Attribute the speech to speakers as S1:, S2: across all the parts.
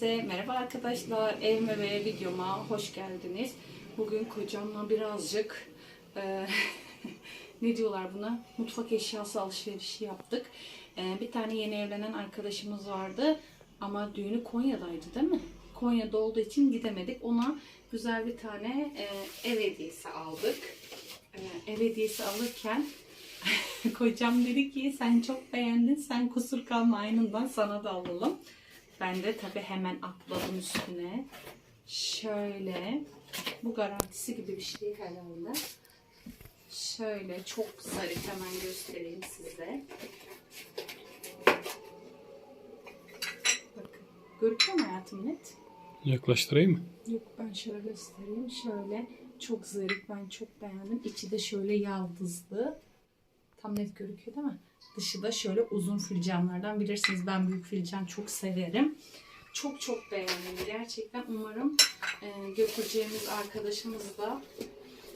S1: Herkese merhaba arkadaşlar. Evime ve videoma hoş geldiniz. Bugün kocamla birazcık e, ne diyorlar buna? Mutfak eşyası alışverişi yaptık. E, bir tane yeni evlenen arkadaşımız vardı. Ama düğünü Konya'daydı değil mi? Konya'da olduğu için gidemedik. Ona güzel bir tane e, ev hediyesi aldık. E, ev hediyesi alırken Kocam dedi ki sen çok beğendin sen kusur kalma aynından sana da alalım. Ben de tabi hemen atladım üstüne. Şöyle bu garantisi gibi bir şey herhalde. Şöyle çok zarif hemen göstereyim size. Bakın. Görüyor mu hayatım net?
S2: Yaklaştırayım mı?
S1: Yok ben şöyle göstereyim. Şöyle çok zarif ben çok beğendim. İçi de şöyle yaldızlı. Tam net görüküyor değil mi? Dışı da şöyle uzun filcanlardan bilirsiniz ben büyük filcan çok severim. Çok çok beğendim. Gerçekten umarım e, götüreceğimiz arkadaşımız da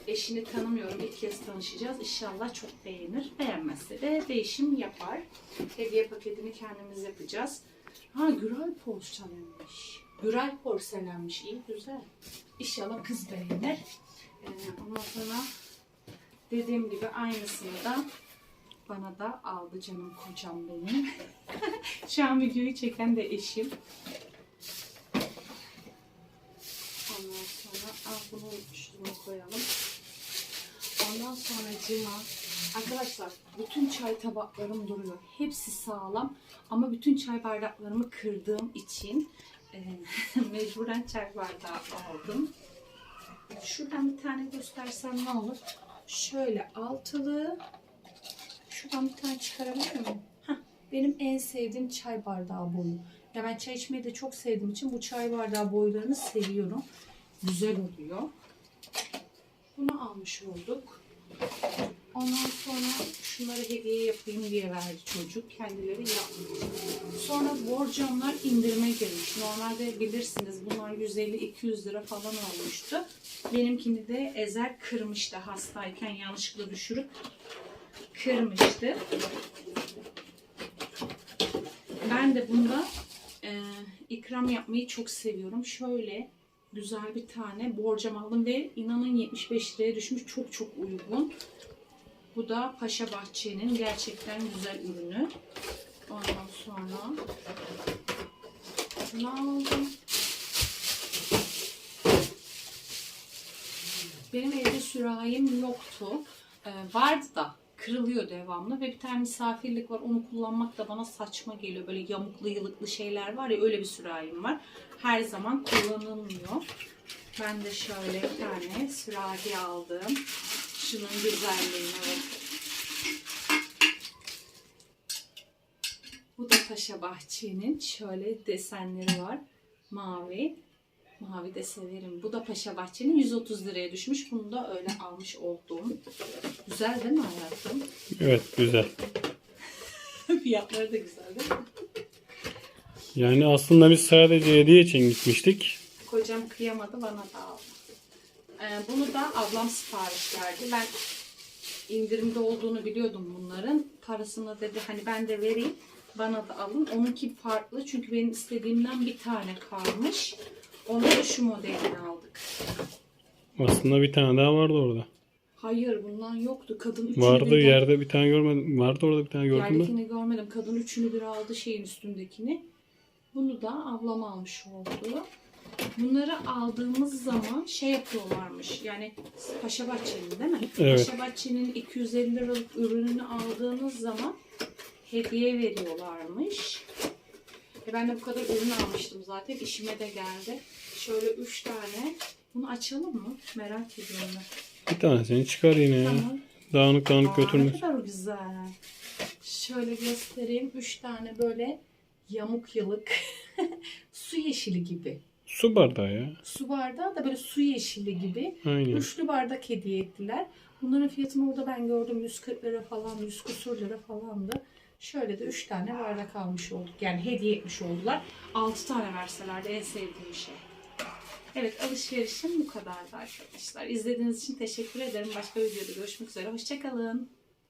S1: eşini tanımıyorum. İlk kez tanışacağız. İnşallah çok beğenir. Beğenmezse de değişim yapar. Hediye paketini kendimiz yapacağız. Ha Güray porselenmiş. Güray porselenmiş. İyi güzel. İnşallah kız beğenir. Ee, ondan sonra dediğim gibi aynısını da bana da aldı canım kocam benim. Şu an videoyu çeken de eşim. Ondan sonra al bunu şuna koyalım. Ondan sonra cima. Arkadaşlar bütün çay tabaklarım duruyor. Hepsi sağlam ama bütün çay bardaklarımı kırdığım için e, mecburen çay bardağı aldım. Şuradan bir tane göstersem ne olur? Şöyle altılı. Şuradan bir tane çıkarabilir miyim? Benim en sevdiğim çay bardağı boyu. Ya ben çay içmeyi de çok sevdiğim için bu çay bardağı boylarını seviyorum. Güzel oluyor. Bunu almış olduk. Ondan sonra şunları hediye yapayım diye verdi çocuk. Kendileri yapmıyor. Sonra borcamlar indirime girmiş. Normalde bilirsiniz bunlar 150-200 lira falan olmuştu. Benimkini de Ezer kırmıştı hastayken yanlışlıkla düşürüp kırmıştı. Ben de bunda e, ikram yapmayı çok seviyorum. Şöyle güzel bir tane borcam aldım ve inanın 75 liraya düşmüş. Çok çok uygun. Bu da Paşa Bahçe'nin gerçekten güzel ürünü. Ondan sonra ne aldım? Benim evde sürahim yoktu. Ee, vardı da kırılıyor devamlı ve bir tane misafirlik var. Onu kullanmak da bana saçma geliyor. Böyle yamuklu yılıklı şeyler var ya öyle bir sürahim var. Her zaman kullanılmıyor. Ben de şöyle bir tane sürahi aldım. Şunun güzelliğine bakın. Bu da Paşa Bahçe'nin şöyle desenleri var. Mavi. Mavi de severim. Bu da Paşa Bahçe'nin 130 liraya düşmüş. Bunu da öyle almış olduğum. Güzel değil mi hayatım?
S2: Evet güzel.
S1: Fiyatları da güzel değil mi?
S2: Yani aslında biz sadece hediye için gitmiştik.
S1: Kocam kıyamadı bana da aldı. Ee, bunu da ablam sipariş verdi. Ben indirimde olduğunu biliyordum bunların. Parasını dedi hani ben de vereyim. Bana da alın. Onunki farklı çünkü benim istediğimden bir tane kalmış. Onu da şu modelini aldık.
S2: Aslında bir tane daha vardı orada.
S1: Hayır bundan yoktu. Kadın üçünü
S2: Vardı
S1: birden-
S2: yerde bir tane görmedim. Vardı orada bir tane gördün mü?
S1: Yerdekini görmedim. Kadın üçünü bir aldı şeyin üstündekini. Bunu da ablam almış oldu. Bunları aldığımız zaman şey yapıyorlarmış. Yani Paşa Bahçe'nin değil mi?
S2: Evet.
S1: Paşa Bahçe'nin 250 liralık ürününü aldığınız zaman hediye veriyorlarmış. E ben de bu kadar ürün almıştım zaten. İşime de geldi. Şöyle üç tane. Bunu açalım mı? Merak ediyorum ben.
S2: Bir tanesini çıkar yine ya.
S1: Tamam.
S2: Dağınık dağınık
S1: Aa, ne kadar güzel. Şöyle göstereyim. Üç tane böyle yamuk yılık su yeşili gibi.
S2: Su bardağı ya.
S1: Su bardağı da böyle su yeşili gibi.
S2: Aynen.
S1: Üçlü bardak hediye ettiler. Bunların fiyatını orada ben gördüm 140 lira falan, 100 kusur lira falandı. Şöyle de 3 tane bardak almış olduk. Yani hediye etmiş oldular. 6 tane verselerdi en sevdiğim şey. Evet alışverişim bu kadardı arkadaşlar. İzlediğiniz için teşekkür ederim. Başka videoda görüşmek üzere. Hoşçakalın.